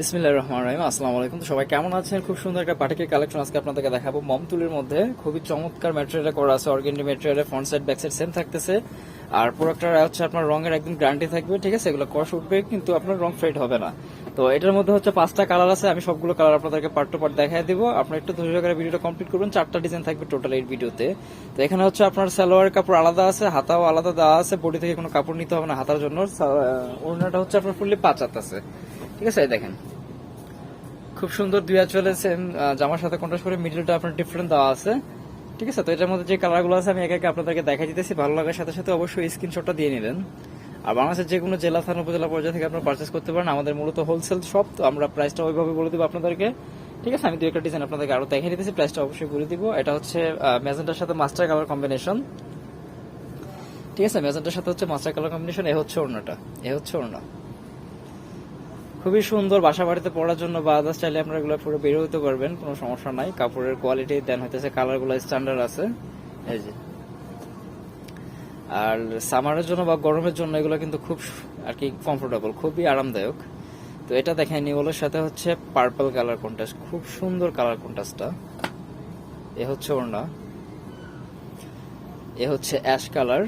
বিসমিল্লাহির রহমানির রহিম, আসসালামু আলাইকুম। তো সবাই কেমন আছেন? খুব সুন্দর একটা পার্টিকের কালেকশন আজকে আপনাদেরকে দেখাবো। মমতুলির মধ্যে খুবই চমৎকার ম্যাটেরিয়ালে করা আছে। Organdy ম্যাটেরিয়ালে front side back side same থাকতেছে। আর প্রোডাক্টটা হচ্ছে আপনার রঙের একদম গ্যারান্টি থাকবে, ঠিক আছে? এগুলো কষ উঠবে, কিন্তু আপনার রং ফেড হবে না। তো এটার মধ্যে হচ্ছে পাঁচটা কালার আছে। আমি সবগুলো কালার আপনাদেরকে পার্ট টু পার্ট দেখাই দিব। আপনার একটু ধৈর্য করে ভিডিওটা কমপ্লিট করবেন চারটা ডিজাইন থাকবে টোটাল এই ভিডিওতে তো এখানে হচ্ছে আপনার সালোয়ার কাপড় আলাদা আছে, হাতাও আলাদা দেওয়া আছে। বডি থেকে কোনো কাপড় নিতে হবে না হাতার জন্য। ওড়নাটা হচ্ছে আপনার ফুললি পাঁচ হাত আছে। ঠিক আছে দেখেন। খুব সুন্দর দুই আঁচলে সেম জামার সাথে কন্ট্রাস্ট করে মিডলটা আপনার ডিফারেন্ট দেওয়া আছে। ঠিক আছে, তো এটার মধ্যে যে কালারগুলো আছে, আমি একে একে আপনাদেরকে দেখাই দিতেছি। ভালো লাগার সাথে সাথে অবশ্যই স্ক্রিনশটটা দিয়ে নেবেন। আর বাংলাদেশের যে কোনো জেলা, থানা, উপজেলা পর্যায়ে থেকে আপনারা পারচেস করতে পারেন। আমাদের মূলত হোলসেল শপ তো আমরা প্রাইসটা ওইভাবে বলে দেবো আপনাদেরকে। ঠিক আছে, আমি দু একটা ডিজাইন আপনাদেরকে আরও দেখিয়ে দিতেছি প্রাইসটা অবশ্যই বলে দিব। এটা হচ্ছে ম্যাজেন্টার সাথে মাস্টার কালার কম্বিনেশন ঠিক আছে ম্যাজেন্টার সাথে হচ্ছে মাস্টার কালার কম্বিনেশন এ হচ্ছে ওড়নাটা, এ হচ্ছে ওড়না। খুবই সুন্দর বাসা বাড়িতে পড়ার জন্য বা আদার্স চাইলে আপনারা এগুলো পুরো বের হতে পারবেন, কোনো সমস্যা নাই। কাপড়ের কোয়ালিটি দেন হইতেছে কালারগুলো স্ট্যান্ডার্ড আছে। এই যে। আর সামারের জন্য বা গরমের জন্য এগুলো কিন্তু খুব আর কি কমফোর্টেবল খুবই আরামদায়ক। তো এটা দেখেন নিওলের সাথে হচ্ছে পার্পল কালার কন্ট্রাস্ট খুব সুন্দর কালার কন্ট্রাস্টটা এ হচ্ছে ওড়না। এ হচ্ছে অ্যাশ কালার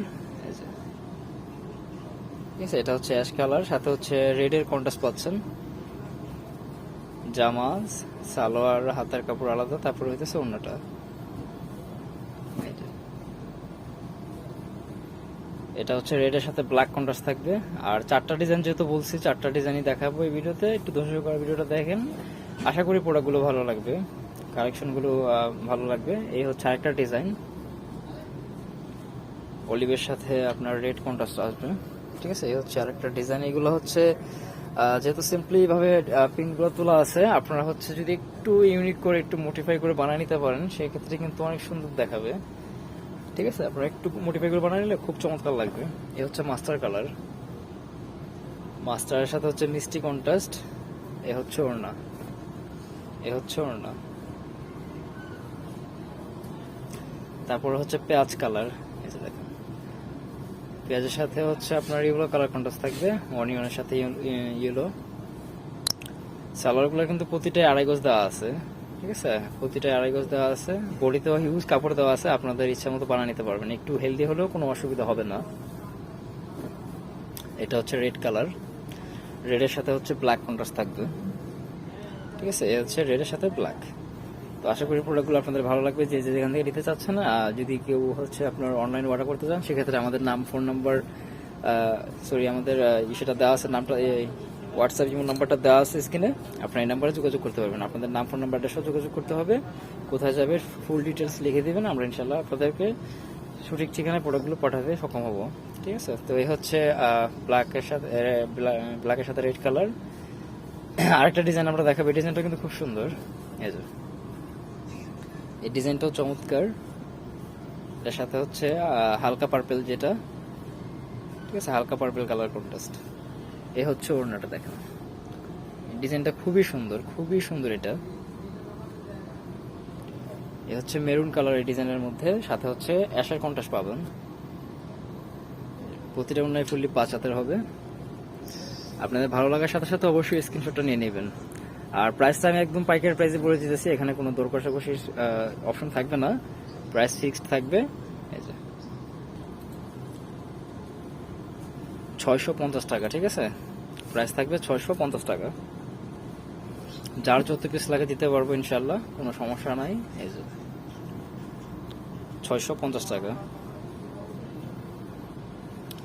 আছে, এটা হচ্ছে অ্যাশ কালার, সাথে হচ্ছে রেড এর কন্ট্রাস্ট পাচ্ছেন। জামা সালোয়ার, হাতের কাপড় আলাদা, তারপর হইতেছে অন্যটা এটা হচ্ছে রেড এর সাথে ব্ল্যাক কন্ট্রাস্ট থাকবে। আর চারটা ডিজাইন যেহেতু বলছি, চারটা ডিজাইনই দেখাবো এই ভিডিওতে। একটু ধৈর্য করে ভিডিওটা দেখেন। আশা করি প্রোডাক্টগুলো ভালো লাগবে। কালেকশনগুলো ভালো লাগবে। এই হচ্ছে আরেকটা ডিজাইন অলিভের সাথে আপনার রেড কন্ট্রাস্ট আসবে। ঠিক আছে? এই হচ্ছে আরেকটা ডিজাইন এগুলো হচ্ছে যেহেতু সিম্পলি ভাবে পিনগুলো তোলা আছে, আপনারা হচ্ছে যদি একটু ইউনিক করে, একটু মোটিফাই করে বানিয়ে নিতে পারেন সেই ক্ষেত্রে কিন্তু অনেক সুন্দর দেখাবে। ঠিক আছে? আপনারা একটু মোটিফাই করে বানিয়ে নিলে খুব চমৎকার লাগবে। এ হচ্ছে মাস্টার কালার মাস্টারের সাথে হচ্ছে মিষ্টি কন্ট্রাস্ট এ হচ্ছে ওড়না। এ হচ্ছে ওড়না। তারপর হচ্ছে পেঁয়াজ কালার পেঁয়াজের সাথে হচ্ছে আপনার ইয়েলো কালার কন্ট্রাস্ট থাকবে অনিয়নের সাথে ইয়েলো সালোয়ারগুলো কিন্তু প্রতিটাই আড়াই গজ দেওয়া আছে, ঠিক আছে? প্রতিটাই আড়াই গজ দেওয়া আছে। বডিতেও হিউজ কাপড় দেওয়া আছে, আপনাদের ইচ্ছা মতো বানিয়ে নিতে পারবেন। একটু হেলদি হলেও কোনো অসুবিধা হবে না। এটা হচ্ছে রেড কালার রেডের সাথে হচ্ছে ব্ল্যাক কন্ট্রাস্ট থাকবে। ঠিক আছে? এ হচ্ছে রেডের সাথে ব্ল্যাক তো আশা করি প্রোডাক্টগুলো আপনাদের ভালো লাগবে যে যেখান থেকে নিতে চাচ্ছেন। আর যদি কেউ হচ্ছে আপনার অনলাইন অর্ডার করতে চান সেক্ষেত্রে আমাদের নাম ফোন নাম্বার সরি আমাদের আহ, সেটা দেওয়া আছে নামটা হোয়াটসঅ্যাপ যেমন নাম্বারটা দেওয়া আছে স্ক্রিনে আপনার এই নাম্বারে যোগাযোগ করতে পারবেন। আপনাদের নাম ফোন নাম্বারটা সহ যোগাযোগ করতে হবে। কোথায় যাবে ফুল ডিটেলস লিখে দিবেন আমরা ইনশাল্লাহ আপনাদেরকে সঠিক ঠিকানায় প্রোডাক্টগুলো পাঠাতে সক্ষম হব। ঠিক আছে? তো এই হচ্ছে ব্ল্যাকের সাথে ব্ল্যাকের সাথে রেড কালার আরেকটা ডিজাইন আমরা দেখাবো। এই ডিজাইনটা কিন্তু খুব সুন্দর। এই এই ডিজাইনটাও চমৎকার। এটার সাথে হচ্ছে হালকা পার্পেল যেটা। ঠিক আছে, হালকা পার্পেল কালার কন্ট্রাস্ট এ হচ্ছে ওড়নাটা, দেখেন। ডিজাইনটা খুবই সুন্দর খুবই সুন্দর এটা। এ হচ্ছে মেরুন কালার এই ডিজাইনের মধ্যে, সাথে হচ্ছে অ্যাশার কন্ট্রাস্ট পাবেন। প্রতিটা ওড়নায় ফুললি পাঁচ হাতের হবে। আপনাদের ভালো লাগার সাথে সাথে অবশ্যই স্ক্রিনশটটা নিয়ে নেবেন। আর প্রাইসটা আমি একদম পাইকারি প্রাইসে বলে দিতেছি, এখানে কোনো দর কষাকষির অপশন থাকবে না। প্রাইস ফিক্সড থাকবে। এই যে। ছয়শো পঞ্চাশ টাকা, ঠিক আছে? প্রাইস থাকবে ছয়শো পঞ্চাশ টাকা। যার যত পিস লাগে দিতে পারব ইনশাল্লাহ কোনো সমস্যা নাই। এই যে। ছয়শো পঞ্চাশ টাকা।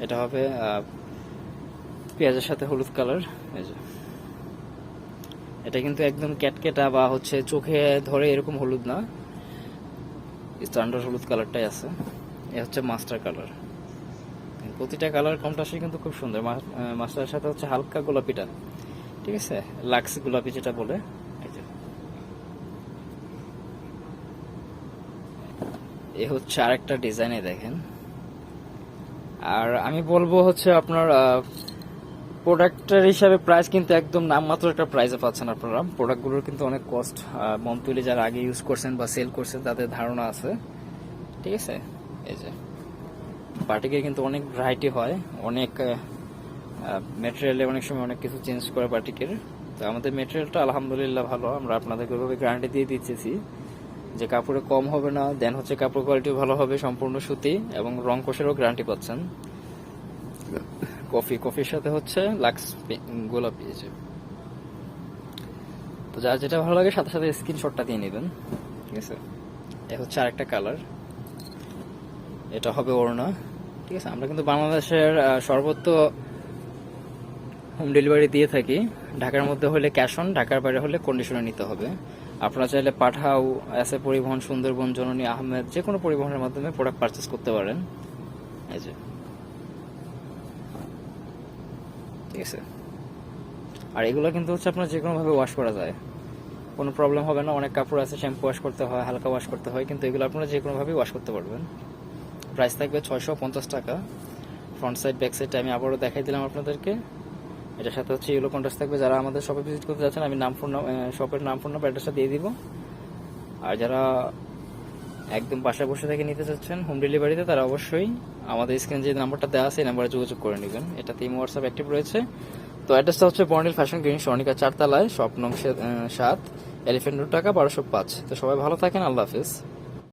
এটা হবে পেঁয়াজের সাথে হলুদ কালার এই যে। এটা কিন্তু একদম ক্যাটকেটা বা হচ্ছে চোখে ধরে এরকম হলুদ না। স্ট্যান্ডার্ড হলুদ কালারটাই আছে। এ হচ্ছে মাস্টার কালার প্রতিটা কালার কন্ট্রাস্টই কিন্তু খুব সুন্দর। মাস্টারের সাথে হচ্ছে হালকা গোলাপিটা। ঠিক আছে? লাক্স গোলাপি যেটা বলে এ হচ্ছে আরেকটা ডিজাইনে দেখেন। আর আমি বলব হচ্ছে আপনার প্রোডাক্টের হিসাবে প্রাইস কিন্তু একদম নামমাত্র একটা প্রাইসে পাচ্ছেন আপনারা। প্রোডাক্টগুলোর কিন্তু অনেক কস্ট মন্থলি যারা আগে ইউজ করছেন বা সেল করছেন তাদের ধারণা আছে। ঠিক আছে? এই যে, বাটিকে কিন্তু অনেক ভ্যারাইটি হয়, অনেক ম্যাটেরিয়ালে অনেক সময় অনেক কিছু চেঞ্জ করে বাটিকের। তো আমাদের মেটেরিয়ালটা আলহামদুলিল্লাহ ভালো, আমরা আপনাদেরকে ওইভাবে গ্যারান্টি দিয়ে দিচ্ছি যে কাপড়ে কম হবে না দেন হচ্ছে কাপড় কোয়ালিটি ভালো হবে, সম্পূর্ণ সুতি এবং রং কোষেরও গ্যারান্টি পাচ্ছেন। কফি, কফির সাথে হচ্ছে লাক্স গোলাপি যে। তো যার যেটা ভালো লাগে, সাথে সাথে স্ক্রিনশটটা দিয়ে নেবেন। ঠিক আছে? এ হচ্ছে আরেকটা কালার। এটা হবে ওড়না। ঠিক আছে? আমরা কিন্তু বাংলাদেশের সর্বত্র হোম ডেলিভারি দিয়ে থাকি। ঢাকার মধ্যে হলে ক্যাশ অন ঢাকার বাইরে হলে কন্ডিশনে নিতে হবে। আপনারা চাইলে পাঠাও এসে পরিবহন সুন্দরবন, জননী আহমেদ যে কোনো পরিবহনের মাধ্যমে প্রোডাক্ট পারচেস করতে পারেন। এই যে। ঠিক আছে আর এগুলো কিন্তু হচ্ছে আপনার যে কোনোভাবে ওয়াশ করা যায়। কোনো প্রবলেম হবে না, অনেক কাপড় আছে শ্যাম্পু ওয়াশ করতে হয়, হালকা ওয়াশ করতে হয়, কিন্তু এগুলো আপনারা যে কোনোভাবেই ওয়াশ করতে পারবেন। প্রাইস থাকবে ছয়শো পঞ্চাশ টাকা। ফ্রন্ট সাইড ব্যাক সাইডটা আমি আবারও দেখাই দিলাম আপনাদেরকে। এটার সাথে হচ্ছে ইয়েলো কন্ট্রাস্ট থাকবে। যারা আমাদের শপে ভিজিট করতে যাচ্ছেন, আমি নাম ফোন শপের নাম ফোন নাম্বার অ্যাড্রেসটা দিয়ে দিব। আর যারা একদম বাসায় বসে থেকে নিতে চাচ্ছেন হোম ডেলিভারিতে তারা অবশ্যই আমাদের স্ক্রিনে যে নাম্বারটা দেওয়া আছে এই নাম্বারে যোগাযোগ করে নেবেন। এটাতে ইমো হোয়াটসঅ্যাপ অ্যাক্টিভ রয়েছে। তো অ্যাড্রেসটা হচ্ছে বর্ণিল ফ্যাশন গ্রিন সনিকা চারতলায় শপ নং সে- আহ, সাত এলিফেন্ট রোড টাকা বারোশো পাঁচ। তো সবাই ভালো থাকেন আল্লাহ হাফিজ।